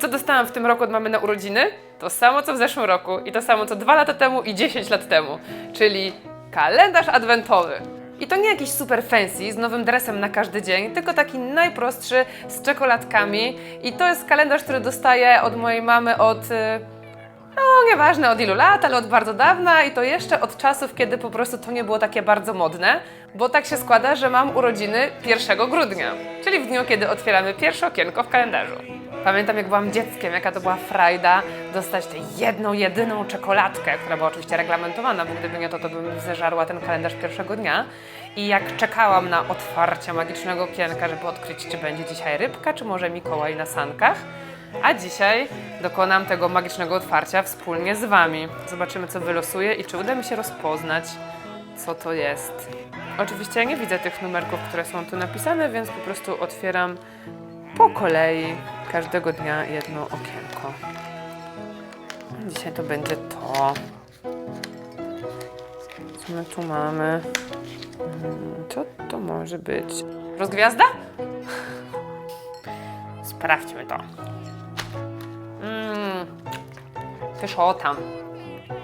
Co dostałam w tym roku od mamy na urodziny? To samo co w zeszłym roku i to samo co dwa lata temu i 10 lat temu, czyli kalendarz adwentowy. I to nie jakiś super fancy z nowym dresem na każdy dzień, tylko taki najprostszy z czekoladkami. I to jest kalendarz, który dostaję od mojej mamy od. y, No, nieważne od ilu lat, ale od bardzo dawna i to jeszcze od czasów, kiedy po prostu to nie było takie bardzo modne, bo tak się składa, że mam urodziny 1 grudnia, czyli w dniu, kiedy otwieramy pierwsze okienko w kalendarzu. Pamiętam, jak byłam dzieckiem, jaka to była frajda dostać tę jedną, jedyną czekoladkę, która była oczywiście reglamentowana, bo gdyby nie to, to bym zeżarła ten kalendarz pierwszego dnia. I jak czekałam na otwarcie magicznego okienka, żeby odkryć, czy będzie dzisiaj rybka, czy może Mikołaj na sankach, a dzisiaj dokonam tego magicznego otwarcia wspólnie z Wami. Zobaczymy, co wylosuje i czy uda mi się rozpoznać, co to jest. Oczywiście ja nie widzę tych numerków, które są tu napisane, więc po prostu otwieram po kolei każdego dnia jedno okienko. Dzisiaj to będzie to. Co my tu mamy? Mm, Co to może być? Rozgwiazda? Sprawdźmy to. Mmm, pyszotam.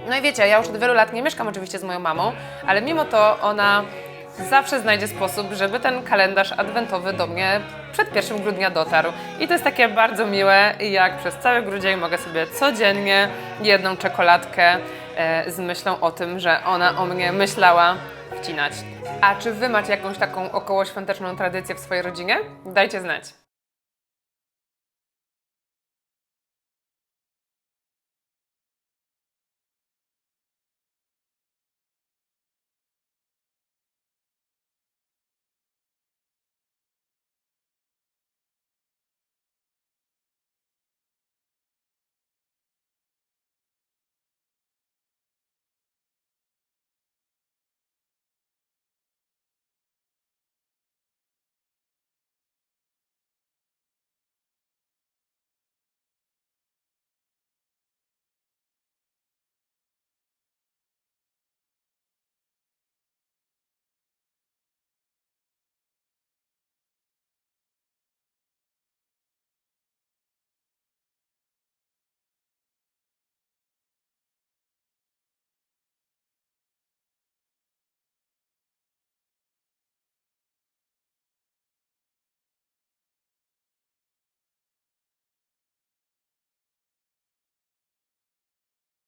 No i wiecie, ja już od wielu lat nie mieszkam oczywiście z moją mamą, ale mimo to ona zawsze znajdzie sposób, żeby ten kalendarz adwentowy do mnie przed 1 grudnia dotarł. I to jest takie bardzo miłe, jak przez cały grudzień mogę sobie codziennie jedną czekoladkę e, z myślą o tym, że ona o mnie myślała wcinać. A czy wy macie jakąś taką okołoświąteczną tradycję w swojej rodzinie? Dajcie znać.